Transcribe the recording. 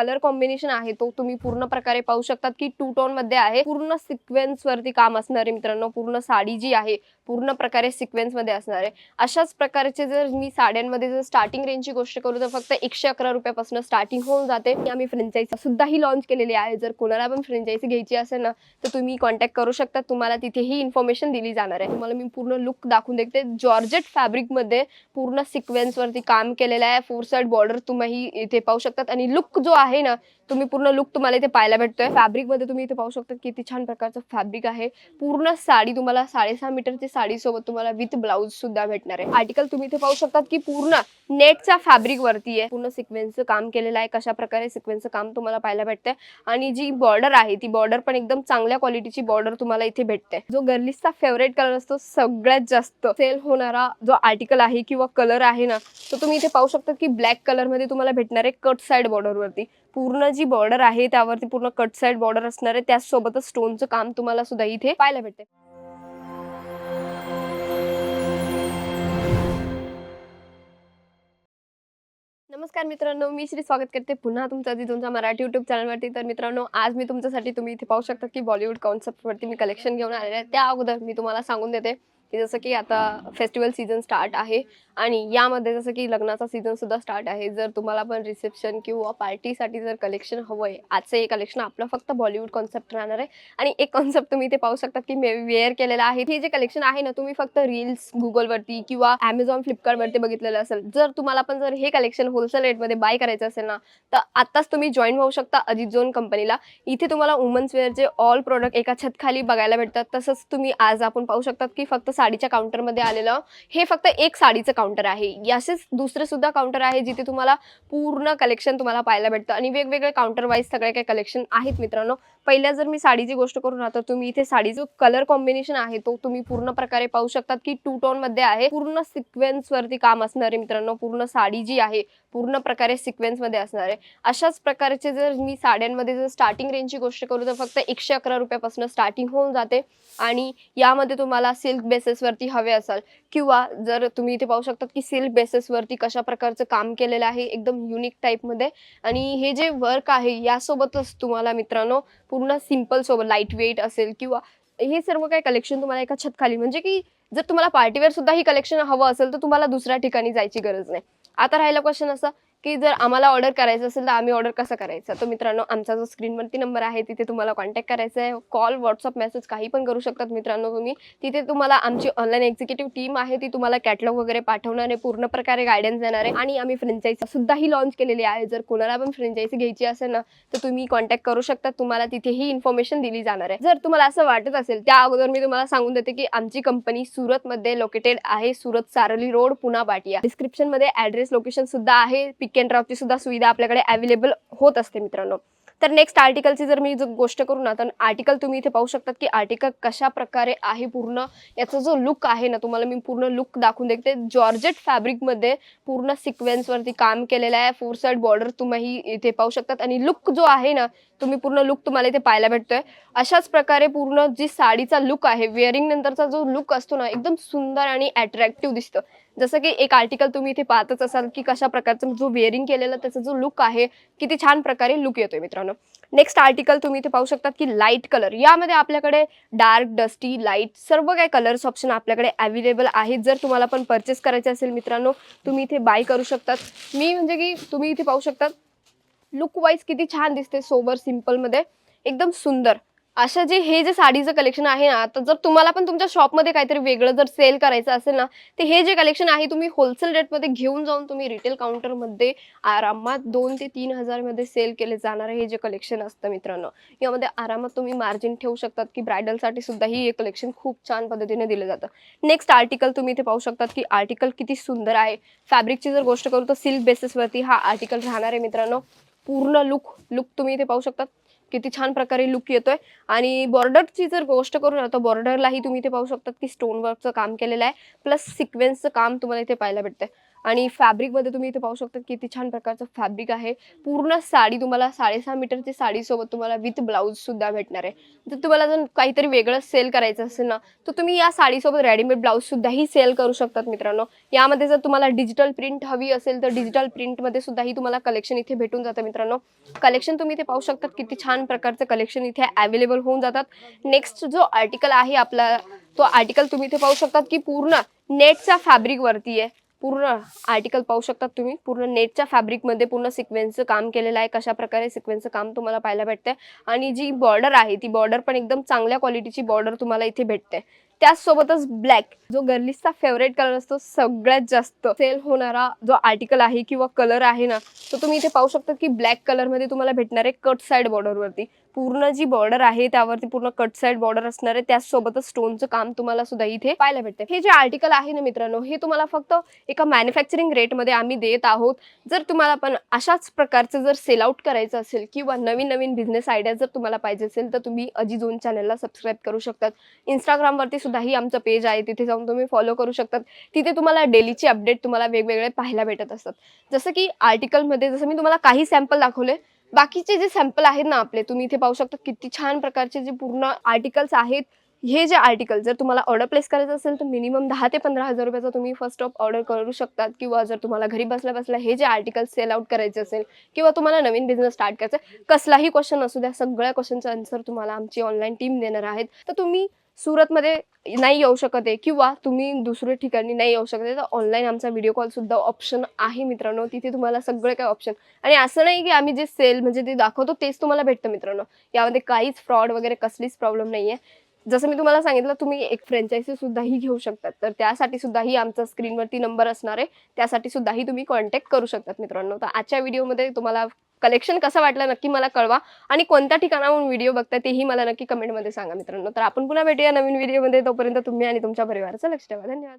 Colour combination आहे तो तुम्ही पूर्ण प्रकारे पाहू शकतात की टू टोनमध्ये आहे. पूर्ण सिक्वेन्स वरती काम असणार आहे मित्रांनो. पूर्ण साडी जी आहे पूर्ण प्रकारे सिक्वेन्समध्ये असणार आहे. अशाच प्रकारचे जर मी साड्यांमध्ये जर स्टार्टिंग रेंजची गोष्ट करू तर फक्त एकशे अकरा रुपयापासून स्टार्टिंग होऊन जाते. आणि आम्ही फ्रेंचायझी सुद्धाही लॉन्च केलेली आहे. जर कोणाला पण फ्रेंचाईजी घ्यायची असेल ना तर तुम्ही कॉन्टॅक्ट करू शकता. तुम्हाला तिथेही इन्फॉर्मेशन दिली जाणार आहे. तुम्हाला मी पूर्ण लुक दाखवून देते. जॉर्जेट फॅब्रिकमध्ये पूर्ण सिक्वेन्स वरती काम केलेलं आहे. फोर साइड बॉर्डर तुम्ही इथे पाहू शकतात. आणि लुक जो आहे आहे ना तुम्ही पूर्ण लुक तुम्हाला इथे पाहायला भेटतोय. फॅब्रिकमध्ये तुम्ही इथे पाहू शकता किती छान प्रकारचं फॅब्रिक आहे. पूर्ण साडी तुम्हाला साडेसहा मीटरची साडी सोबत तुम्हाला विथ ब्लाऊज सुद्धा भेटणार आहे. आर्टिकल तुम्ही इथे पाहू शकतात की पूर्ण नेटच्या फॅब्रिक वरती आहे. पूर्ण सिक्वेन्सचं काम केलेलं आहे. कशा प्रकारे सिक्वेन्सचं काम तुम्हाला पाहायला भेटतंय. आणि जी बॉर्डर आहे ती बॉर्डर पण एकदम चांगल्या क्वालिटीची बॉर्डर तुम्हाला इथे भेटते जो गर्लिसचा फेवरेट कलर असतो सगळ्यात जास्त सेल होणारा जो आर्टिकल आहे किंवा कलर आहे ना तो तुम्ही इथे पाहू शकता की ब्लॅक कलरमध्ये तुम्हाला भेटणार आहे कट साइड बॉर्डर वरती. पूर्ण जी बॉर्डर आहे त्यावरती पूर्ण कट साइड बॉर्डर असणार आहे त्याचसोबतच स्टोनचं काम तुम्हाला सुद्धा इथे पाहायला भेटते नमस्कार मित्रांनो मी श्री स्वागत करते पुन्हा तुमचं आधी तुमच्या मराठी युट्यूब चॅनलवरती तर मित्रांनो आज मी तुमच्यासाठी तुम्ही इथे पाहू शकता की बॉलिवूड कॉन्सेप्टवरती मी कलेक्शन घेऊन आलेले आहे. त्या अगोदर मी तुम्हाला सांगून देते की जसं की आता फेस्टिवल सीझन स्टार्ट आहे आणि यामध्ये जसं की लग्नाचा सीझन सुद्धा स्टार्ट आहे. जर तुम्हाला पण रिसेप्शन किंवा पार्टीसाठी जर कलेक्शन हवं आहे आजचं हे कलेक्शन आपलं फक्त बॉलिवूड कॉन्सेप्ट राहणार आहे. आणि एक कॉन्सेप्ट तुम्ही इथे पाहू शकता की मी वेअर केलेलं आहे. हे जे कलेक्शन आहे ना तुम्ही फक्त रील्स गुगलवरती किंवा अमेझॉन फ्लिपकार्टवरती बघितलेलं असेल. जर तुम्हाला पण जर हे कलेक्शन होलसेल रेटमध्ये बाय करायचं असेल ना तर आत्ताच तुम्ही जॉईन होऊ शकता अजित झोन कंपनीला इथे तुम्हाला वुमन्स वेअरचे ऑल प्रोडक्ट एका छत खाली बघायला भेटतात. तसंच तुम्ही आज आपण पाहू शकतात की फक्त साडीच्या काउंटरमध्ये आलेलं. हे फक्त एक साडीचं काउंटर आहे. याचेच दुसरे सुद्धा काउंटर आहे जिथे तुम्हाला पूर्ण कलेक्शन तुम्हाला पाहायला भेटतं. आणि वेगवेगळे काउंटर वाईज सगळे काही कलेक्शन आहेत मित्रांनो. पहिल्या जर मी साडीची गोष्ट करू ना तर तुम्ही इथे साडी जो कलर कॉम्बिनेशन आहे तो तुम्ही पूर्ण प्रकारे पाहू शकतात की टू टोनमध्ये आहे. पूर्ण सिक्वेन्स वरती काम असणारे मित्रांनो पूर्ण साडी जी आहे पूर्ण प्रकारे सिक्वेन्समध्ये असणार. आहे अशाच प्रकारचे जर मी साड्यांमध्ये जर स्टार्टिंग रेंजची गोष्ट करू तर फक्त एकशे अकरा रुपयापासून स्टार्टिंग होऊन जाते. आणि यामध्ये तुम्हाला सिल्क बेस बेसिसवरती हवे असाल. किंवा जर तुम्ही इथे पाहू शकतात की सिल्क बेसिसवरती कशा प्रकारचं काम केलेलं आहे एकदम युनिक टाईपमध्ये आणि हे जे वर्क आहे यासोबतच तुम्हाला मित्रांनो पूर्ण सिंपल सोबत लाइट वेट असेल किंवा हे सर्व काही कलेक्शन तुम्हाला एका छतखाली म्हणजे की जर तुम्हाला पार्टीवेअर सुद्धा ही कलेक्शन हवं असेल तर तुम्हाला दुसऱ्या ठिकाणी जायची गरज नाही. आता राहिला क्वेश्चन असा की जर आम्हाला ऑर्डर करायचं असेल तर आम्ही ऑर्डर कसं करायचं? तर मित्रांनो आमचा जो स्क्रीनवरती नंबर आहे तिथे तुम्हाला कॉन्टॅक्ट करायचा आहे कॉल व्हॉट्सअप मेसेज काही पण करू शकतात मित्रांनो तुम्ही. तिथे तुम्हाला आमची ऑनलाईन एक्झिक्युटिव्ह टीम आहे. ती तुम्हाला कॅटलॉग वगैरे पाठवणार आहे. पूर्ण प्रकारे गायडन्स देणार आहे. आणि आम्ही फ्रेंचायझी सुद्धाही लॉन्च केलेली आहे. जर कोणाला पण फ्रेंचायझी घ्यायची असेल ना तर तुम्ही कॉन्टॅक्ट करू शकता. तुम्हाला तिथेही इन्फॉर्मेशन दिली जाणार आहे. जर तुम्हाला असं वाटत असेल त्या अगोदर मी तुम्हाला सांगून देते की आमची कंपनी सुरतमध्ये लोकेटेड आहे. सुरत सारली रोड पुना बाटिया. डिस्क्रिप्शनमध्ये ॲड्रेस ऍड्रेस लोकेशन सुद्धा आहे. पिक अँड ड्रॉपची सुद्धा सुविधा आपल्याकडे अवेलेबल होत असते मित्रांनो. तर नेक्स्ट आर्टिकलची जर मी जो गोष्ट करू ना तर आर्टिकल तुम्ही इथे पाहू शकतात की आर्टिकल कशा प्रकारे आहे पूर्ण याचा जो लुक आहे ना तुम्हाला मी पूर्ण लुक दाखवून देते. जॉर्जेट फॅब्रिकमध्ये पूर्ण सिक्वेन्सवरती काम केलेलं आहे. फोर साईड बॉर्डर तुम्ही इथे पाहू शकतात. आणि लुक जो आहे ना तुम्ही पूर्ण लुक तुम्हाला इथे पाहायला भेटतोय. अशाच प्रकारे पूर्ण जी साडीचा लुक आहे वेअरिंग नंतरचा जो लुक असतो ना एकदम सुंदर आणि अट्रॅक्टिव्ह दिसतं. जसं की एक आर्टिकल तुम्ही इथे पाहतच असाल की कशा प्रकारचं जो वेअरिंग केलेला त्याचा जो लुक आहे किती छान प्रकारे लुक येतोय मित्रांनो. नेक्स्ट आर्टिकल तुम्ही इथे पाहू शकतात की लाइट कलर यामध्ये आपल्याकडे डार्क डस्टी लाइट सर्व काही कलर्स ऑप्शन आपल्याकडे अवेलेबल आहेत. जर तुम्हाला पण परचेस करायचे असेल मित्रांनो तुम्ही इथे बाय करू शकतात. मी म्हणजे की तुम्ही इथे पाहू शकतात लुक वाईज किती छान दिसते सोबर सिम्पलमध्ये एकदम सुंदर. अशा जे हे जे साडीचं कलेक्शन आहे ना तर जर तुम्हाला पण तुमच्या शॉपमध्ये काहीतरी वेगळं जर सेल करायचं असेल ना तर हे जे कलेक्शन आहे तुम्ही होलसेल रेटमध्ये घेऊन जाऊन तुम्ही रिटेल काउंटरमध्ये आरामात दोन ते तीन हजारमध्ये सेल केले जाणारे हे जे कलेक्शन असतं मित्रांनो. यामध्ये आरामात तुम्ही मार्जिन ठेवू शकतात की ब्रायडलसाठी सुद्धा ही हे कलेक्शन खूप छान पद्धतीने दिलं जातं. नेक्स्ट आर्टिकल तुम्ही इथे पाहू शकतात की आर्टिकल किती सुंदर आहे. फॅब्रिकची जर गोष्ट करू तर सिल्क बेसिसवरती हा आर्टिकल राहणार आहे मित्रांनो. पूर्ण लुक लुक तुम्ही इथे पाहू शकतात. किती छान प्रकारे लुक येतोय. आणि बॉर्डरची जर गोष्ट करू ना तर बॉर्डरलाही तुम्ही इथे पाहू शकतात की स्टोन वर्कचं काम केलेलं आहे. प्लस सिक्वेन्सचं काम तुम्हाला इथे पाहायला भेटतंय. आणि फॅब्रिकमध्ये तुम्ही इथे पाहू शकता किती छान प्रकारचं फॅब्रिक आहे. पूर्ण साडी तुम्हाला साडेसहा मीटरची साडीसोबत तुम्हाला विथ ब्लाऊज सुद्धा भेटणार आहे. जर तुम्हाला जर काहीतरी वेगळं सेल करायचं असेल ना तर तुम्ही या साडीसोबत रेडीमेड ब्लाऊज सुद्धाही सेल करू शकतात मित्रांनो. यामध्ये जर तुम्हाला डिजिटल प्रिंट हवी असेल तर डिजिटल प्रिंटमध्ये सुद्धाही तुम्हाला कलेक्शन इथे भेटून जातं मित्रांनो. कलेक्शन तुम्ही इथे पाहू शकतात किती छान प्रकारचं कलेक्शन इथे अवेलेबल होऊन जातात. नेक्स्ट जो आर्टिकल आहे आपला तो आर्टिकल तुम्ही इथे पाहू शकतात की पूर्ण नेटच्या फॅब्रिक वरती आहे. पूर्ण आर्टिकल पाहू शकतात तुम्ही. पूर्ण नेटच्या फॅब्रिकमध्ये पूर्ण सिक्वेन्सचं काम केलेलं आहे. कशा प्रकारे सिक्वेन्सचं काम तुम्हाला पाहायला भेटतंय. आणि जी बॉर्डर आहे ती बॉर्डर पण एकदम चांगल्या क्वालिटीची बॉर्डर तुम्हाला इथे भेटते त्याचसोबतच ब्लॅक जो गर्लिसचा फेवरेट कलर असतो सगळ्यात जास्त सेल होणारा जो आर्टिकल आहे किंवा कलर आहे ना तो तुम्ही इथे पाहू शकता की ब्लॅक कलरमध्ये तुम्हाला भेटणार आहे कट साईड बॉर्डरवरती पूर्ण जी बॉर्डर आहे त्यावरती पूर्ण कट साईड बॉर्डर असणार आहे त्याचसोबतच स्टोनचं काम तुम्हाला सुद्धा इथे पाहायला भेटते हे जे आर्टिकल आहे ना मित्रांनो हे तुम्हाला फक्त एका मॅन्युफॅक्चरिंग रेटमध्ये आम्ही देत आहोत. जर तुम्हाला पण अशाच प्रकारचं जर सेल आउट करायचं असेल किंवा नवीन नवीन बिझनेस आयडिया जर तुम्हाला पाहिजे असेल तर तुम्ही अजी झोन चॅनलला सबस्क्राईब करू शकतात. इंस्टाग्रामवरती सुद्धाही आमचं पेज आहे तिथे जाऊन तुम्ही फॉलो करू शकतात. तिथे तुम्हाला डेलीचे अपडेट तुम्हाला वेगवेगळे पाहायला भेटत असतात. जसं की आर्टिकलमध्ये जसं मी तुम्हाला काही सॅम्पल दाखवले बाकीचे जे सॅम्पल आहेत ना आपले तुम्ही इथे पाहू शकता किती छान प्रकारचे जे पूर्ण आर्टिकल्स आहेत हे जे आर्टिकल जर तुम्हाला ऑर्डर प्लेस करायचं असेल तर मिनिमम दहा ते पंधरा हजार रुपयाचा तुम्ही फर्स्ट ऑफ ऑर्डर करू शकतात. किंवा जर तुम्हाला घरी बसल्या बसल्या हे जे आर्टिकल सेल आउट करायचे असेल किंवा तुम्हाला नवीन बिझनेस स्टार्ट करायचा आहे, कसलाही क्वेश्चन असू द्या सगळ्या क्वेश्चनचा आन्सर तुम्हाला आमची ऑनलाईन टीम देणार आहेत. तर तुम्ही सुरतमध्ये नाही येऊ शकत आहे किंवा तुम्ही दुसऱ्या ठिकाणी नाही येऊ शकत आहे तर ऑनलाईन आमचा व्हिडिओ कॉल सुद्धा ऑप्शन आहे मित्रांनो. तिथे तुम्हाला सगळे काही ऑप्शन आणि असं नाही की आम्ही जे सेल म्हणजे ते दाखवतो तेच तुम्हाला भेटतं मित्रांनो. यामध्ये काहीच फ्रॉड वगैरे कसलीच प्रॉब्लेम नाही आहे जसं मी तुम्हाला सांगितलं तुम्ही एक फ्रँचायझी सुद्धाही घेऊ शकतात. तर त्यासाठी सुद्धाही आमचा स्क्रीनवरती नंबर असणार आहे. त्यासाठी सुद्धाही तुम्ही कॉन्टॅक्ट करू शकतात मित्रांनो. तर आजच्या व्हिडिओमध्ये तुम्हाला कलेक्शन कसं वाटलं नक्की मला कळवा. आणि कोणत्या ठिकाणाहून व्हिडिओ बघताय तेही मला नक्की कमेंटमध्ये सांगा मित्रांनो. तर आपण पुन्हा भेटूया नवीन व्हिडिओमध्ये तोपर्यंत तुम्ही आणि तुमच्या परिवाराचं लक्ष ठेवा. धन्यवाद.